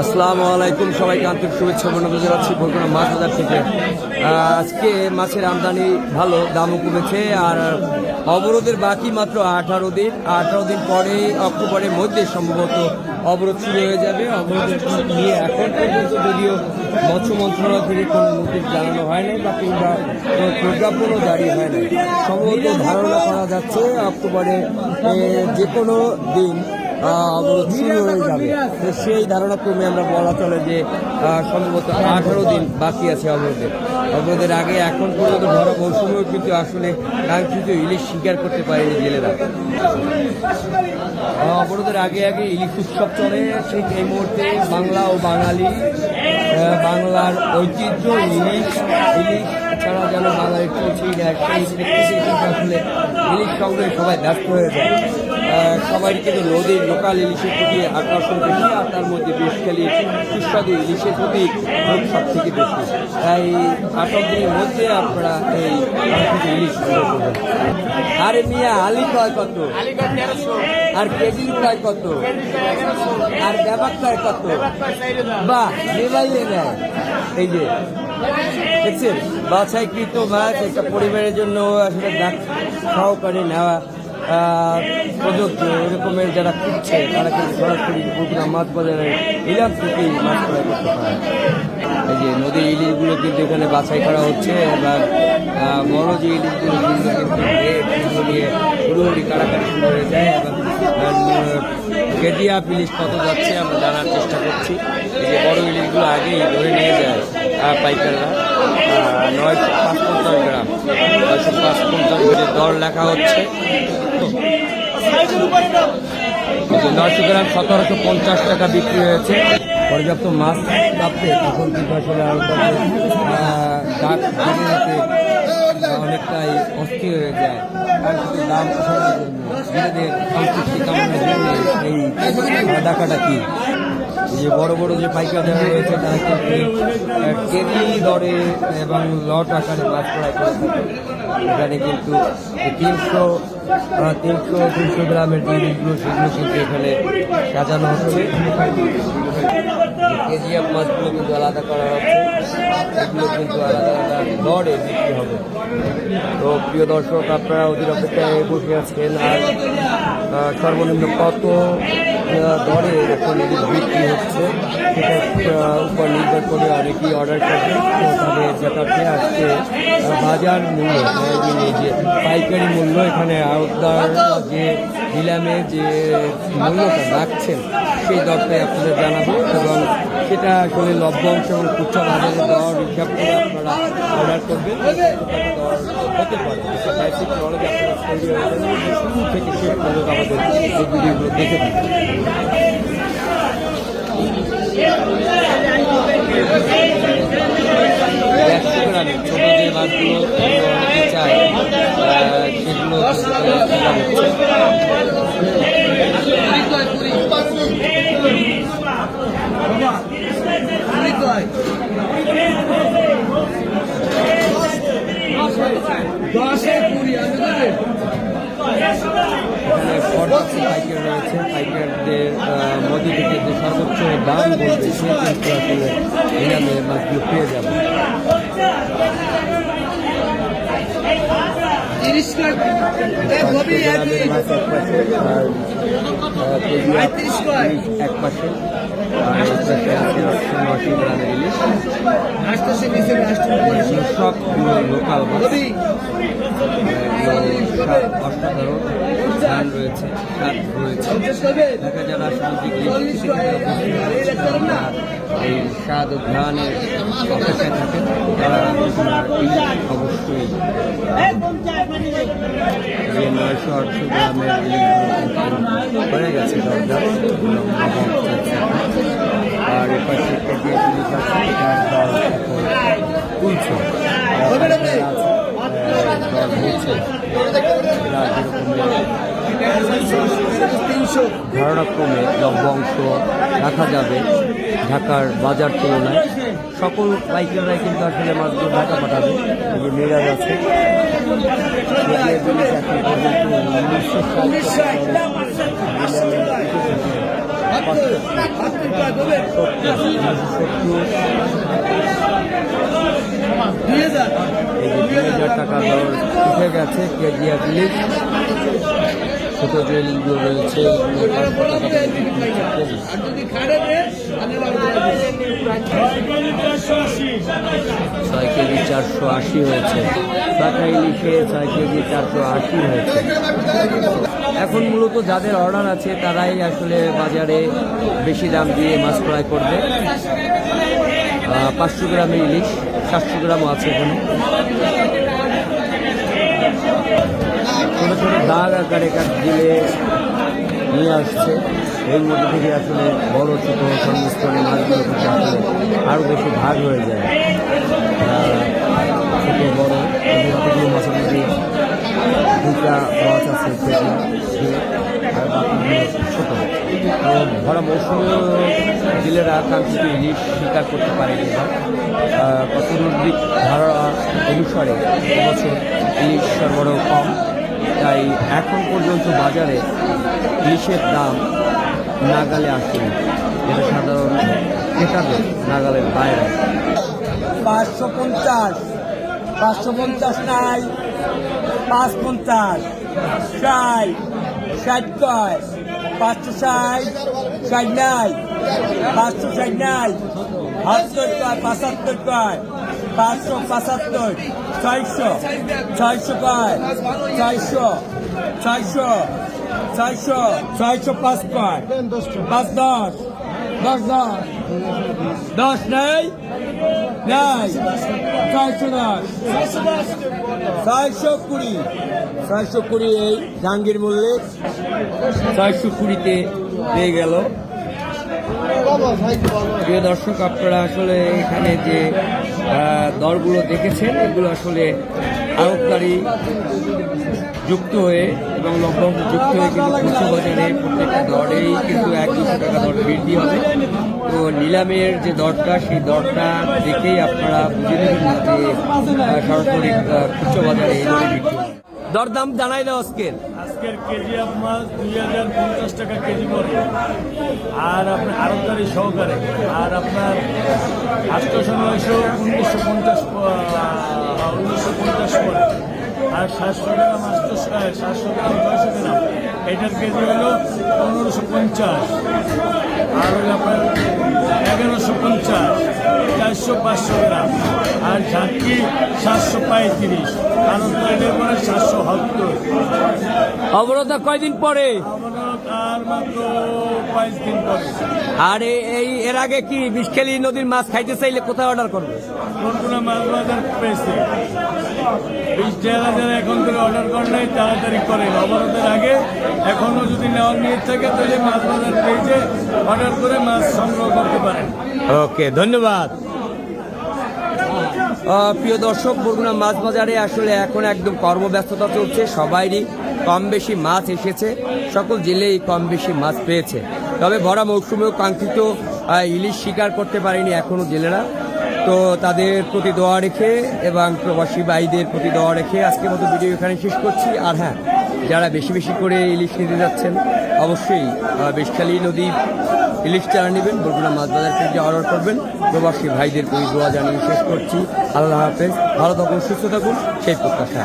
আসসালামু আলাইকুম, সবাইকে আন্তরিক শুভেচ্ছা অভিনন্দন জানাচ্ছি বলগুনা মাছ বাজার থেকে। আজকে মাছের আমদানি ভালো, দামও কমেছে, আর অবরোধের বাকি মাত্র আঠারো দিন। আঠারো দিন পরে অক্টোবরের মধ্যে সম্ভবত অবরোধ শুরু হয়ে যাবে। অবরোধের নিয়ে এখন পর্যন্ত যদিও মৎস্য মন্ত্রণালয় থেকে কোনো নোটিশ জানানো হয়নি বা কিংবা কোনো প্রজ্ঞাপনও জারি হয়নি সম্ভবত ধারণা করা যাচ্ছে অক্টোবরে যে কোনো দিন অবরোধ শুরু হয়ে যাবে। তো সেই ধারণা ক্রমে আমরা বলা চলে যে সম্ভবত আঠারো দিন বাকি আছে অবরোধের। অবরোধের আগে এখন পর্যন্ত ধরা মৌসুমেও কিন্তু আসলে কাঙ্ক্ষিত ইলিশ স্বীকার করতে পারেনি জেলেরা। অবরোধের আগে আগে ইলিশ উৎসব চলে। ঠিক এই মুহূর্তে বাংলা ও বাঙালি বাংলার ঐতিহ্য ইলিশ ইলিশ ছাড়া যেন বাঙালি চলছেই না আসলে ইলিশ সংগ্রহে সবাই ব্যস্ত হয়ে যায় সবাই কিন্তু নদীর লোকাল ইলিশের প্রতি আকর্ষণ বেশি আর তার মধ্যে বেশখালী সুস্বাদু ইলিশের প্রতি সব থেকে বেশি। তাই আটক দিনের মধ্যে আপনারা এই ইলিশ সংগ্রহ করবেন। আরে মিয়া আলি কয় কত? আর কেজি প্রায় কত? আর ব্যাপার প্রায় কত বাহ নেবাইলে নেয় এই যে, দেখছেন? বাছাইকৃত মাছ একটা পরিবারের জন্য আসলে ডাক সহকারে নেওয়া প্রযোজ্য। এরকমের যারা খুঁজছে, তারা কিন্তু সরাসরি বগুড়া মাছ বাজারে ইলাম থেকেই মাছ ক্রয় করতে পারে। এই যে, নদীর ইলিশগুলো কিন্তু এখানে বাছাই করা হচ্ছে। এবার বড় যে ইলিশগুলো কিন্তু কিন্তু নিয়ে হুড়ুহুড়ি কাড়াকাড়ি শুরু হয়ে যায়। এবং কেজিয়া ইলিশ কত যাচ্ছে, আমরা জানার চেষ্টা করছি। এই যে বড় ইলিশগুলো আগেই ধরে নিয়ে যায় পাইকাররা। নয়শো পাঁচ পঞ্চাশ গ্রাম। নয়শো পাঁচ পঞ্চাশ দর লেখা হচ্ছে। নয়শো গ্রাম সতেরোশো পঞ্চাশ টাকা বিক্রি হয়েছে। পর্যাপ্ত মাছ প্রাপ্তে তখন কিন্তু আসলে ডাক অনেকটাই অস্থির হয়ে যায়। দাম ডাকাটা কি? যে বড় বড় যে পাইকার যারা রয়েছে তারা কিন্তু কেজি দরে এবং লট আকারে ক্রয় করে। এখানে কিন্তু তিনশো তিনশো তিনশো গ্রামের যে সেগুলো কিন্তু এখানে সাজানো হচ্ছে। কেজি আপ মাছগুলো কিন্তু আলাদা করা হচ্ছে এগুলো কিন্তু আলাদা আলাদা দরে বিক্রি হবে। তো প্রিয় দর্শক আপনারা অধীর অপেক্ষায় বসে আছেন আর সর্বনিম্ন কত দরে এখন বিক্রি হচ্ছে আহ, উপর নির্ভর করে অনেকেই অর্ডার করবে। তো তাদের যেটাতে আজকে বাজার মূল্য মানে যে পাইকারি মূল্য এখানে আওতার যে নিলামে যে মূল্যটা রাখছেন সেই দরটাই আপনাদের জানাব এবং সেটা আসলে লভ্যাংশ এবং খুচরা বাজারে দর হিসাব করে আপনারা অর্ডার করবেন শুরু থেকে শেষ পর্যন্ত আমাদের ভিডিওগুলো দেখে সেগুলো হচ্ছে। এখানে পর্যাপ্ত পাইকার রয়েছে পাইকারদের মধ্যে থেকে যে সর্বোচ্চ দাম বলবে সে কিন্তু আসলে মাছগুলো পেয়ে যাবে এক পাশে আছে গ্রামের ইলিশ সব লোকাল রয়েছে স্বাদ রয়েছে এই স্বাদ ও ঘ্রাণের থাকেন তারা অবশ্যই নয়শো আটশো গ্রামের হয়ে গেছে। দরদাম এগুলো নবাব যাচ্ছে আর এপাশে কেজি ইলিশ আছে এটার দর এখন তুলছে ধারণাক্রমে লভ্যাংশ রাখা যাবে ঢাকার বাজার তুলনায়। সকল পাইকাররাই কিন্তু আসলে মাছগুলো ঢাকা পাঠাবে। যে আছে। উনিশশো ষাট টাকা দরে নিলামে বিক্রি হচ্ছে। সত্তর এই যে দুই হাজার টাকা দর উঠে গেছে কেজি এক ইলিশ ছোট রয়েছে ছয় কেজি চারশো আশি হয়েছে। টাকা ইলিশে ছয় কেজি চারশো আশি হয়েছে। এখন মূলত যাদের অর্ডার আছে, তারাই আসলে বাজারে বেশি দাম দিয়ে মাছ ক্রয় করবে। পাঁচশো গ্রামের ইলিশ, সাতশো গ্রামও আছে এখানে। ছোটো ছোটো দাগ আকারে কাঠ দিলে নিয়ে আসছে। এর মধ্যে থেকে আসলে বড় ছোটো সংমিশ্রণে মাছগুলো থেকে আসলে আরও বেশি ভাগ হয়ে যায়। ছোটো বড় মধ্যে দুটা মাছ আছে আর বাকিগুলো ছোটো। তো ভরা মৌসুমে জেলেরা কাঙ্ক্ষিত ইলিশ শিকার করতে এবার। আহ, কতদূর দিক ধারা অনুসারে এবছর ইলিশ সরবরাহ কম। তাই এখন পর্যন্ত বাজারে ইলিশের দাম নাগালে আসেনি। যেটা সাধারণ ক্রেতাদের নাগালের বাইরে। পাঁচশো পঞ্চাশ পাঁচশো পঞ্চাশ নাই, পাঁচ পঞ্চাশ, ষাট ষাট কয় পাঁচশো ষাট ষাট নাই, পাঁচশো ষাট নাই বাহাত্তর কয় পঁচাত্তর কয় পাঁচশো পঁচাত্তর, ছয়শো ছয়শো পাঁচ, ছয়শো ছয়শো ছয়শো ছয়শো পাঁচ কয় পাঁচ দশ দশ দশ দশ নেই? নাই। ছয়শো দশ। ছয়শো কুড়ি। ছয়শো কুড়ি এই জাহাঙ্গীর মল্লিক। ছয়শো কুড়িতে পেয়ে গেল। প্রিয় দর্শক, আপনারা আসলে এখানে যে দরগুলো দেখেছেন। এগুলো আসলে আরোপকারী যুক্ত হয়ে এবং লকডাউন যুক্ত হয়ে কিন্তু খুচরো বাজারে প্রত্যেকটা দরেই কিন্তু এক দুশো টাকা দর বৃদ্ধি হবে। তো নিলামের যে দরটা সেই দরটা দেখেই আপনারা বুঝে নেবেন যে আহ, সরাসরি খুচরো বাজারে এই দরে হবে। দরদাম জানাই দাও আজকের আজকের কেজি মাছ দুই হাজার পঞ্চাশ টাকা কেজি পড়ে। আর আপনার আরবদারি সহকারে, আর আপনার আটশোশো নয়শো উনিশশো পঞ্চাশ উনিশশো পঞ্চাশ পড়ে। আর সাতশো গ্রাম আটশোশো সাতশো গ্রাম ছয়শো গ্রাম, এটার কেজি হলো পনেরোশো পঞ্চাশ। আর হলো আপনার এগারোশো পঞ্চাশ। চারশো পাঁচশো গ্রাম। আর ঝাঁকি সাতশো পঁয়ত্রিশ। কারণ এটার পরে সাতশো সত্তর। অবরোধ কয়দিন পরে? আর মাত্র বাইশ দিন পরে। আর এ- এই এর আগে কি বিষখেলি নদীর মাছ খাইতে চাইলে কোথায় অর্ডার করবে? কোনগুলো মাছ বাজার পেয়েছে। বিশ হাজার এখন থেকে অর্ডার করে নাই তাড়াতাড়ি করে অবরোধের আগে এখনও যদি নেওয়ার নিয়ে থাকে তাহলে মাছ বাজার পেয়েছে অর্ডার করে মাছ সংগ্রহ করতে পারেন। ওকে ধন্যবাদ। প্রিয় দর্শক, বরগুনা মাছ বাজারে আসলে এখন একদম কর্মব্যস্ততা চলছে, সবাইরই কম বেশি মাছ এসেছে, সকল জেলেই কম বেশি মাছ পেয়েছে। তবে ভরা মৌসুমেও কাঙ্ক্ষিত ইলিশ শিকার করতে পারেনি এখনও জেলেরা। তো তাদের প্রতি দোয়া রেখে এবং প্রবাসী ভাইদের প্রতি দোয়া রেখে আজকের মতো ভিডিও এখানে শেষ করছি। আর হ্যাঁ যারা বেশি বেশি করে ইলিশ নিতে যাচ্ছেন, অবশ্যই বেশখালী নদী ইলিশ চারা নেবেন, বরগুনা মাছ বাজার থেকে অর্ডার করবেন, প্রবাসী ভাইদের প্রতি দোয়া জানিয়ে শেষ করছি। আল্লাহ হাফেজ, ভালো থাকুন, সুস্থ থাকুন, সেই প্রত্যাশা।